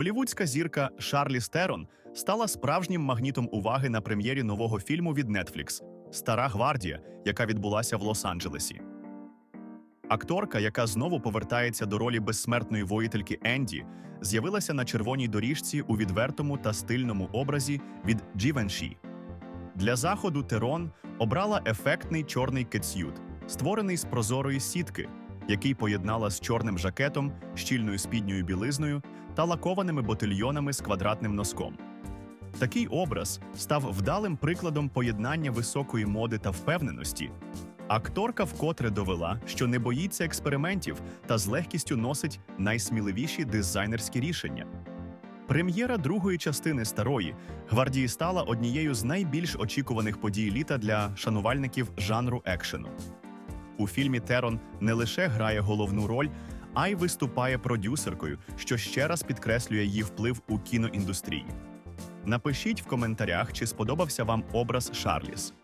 Голівудська зірка Шарлі Стерон стала справжнім магнітом уваги на прем'єрі нового фільму від Netflix Стара гвардія, яка відбулася в Лос-Анджелесі. Акторка, яка знову повертається до ролі безсмертної воїтельки Енді, з'явилася на червоній доріжці у відвертому та стильному образі від Givenchy. Для заходу Терон обрала ефектний чорний кетсют, створений з прозорої сітки, який поєднала з чорним жакетом, щільною спідньою білизною та лакованими ботильйонами з квадратним носком. Такий образ став вдалим прикладом поєднання високої моди та впевненості. Акторка вкотре довела, що не боїться експериментів та з легкістю носить найсміливіші дизайнерські рішення. Прем'єра другої частини старої гвардії стала однією з найбільш очікуваних подій літа для шанувальників жанру екшену. У фільмі Терон не лише грає головну роль, а й виступає продюсеркою, що ще раз підкреслює її вплив у кіноіндустрії. Напишіть в коментарях, чи сподобався вам образ Шарліс.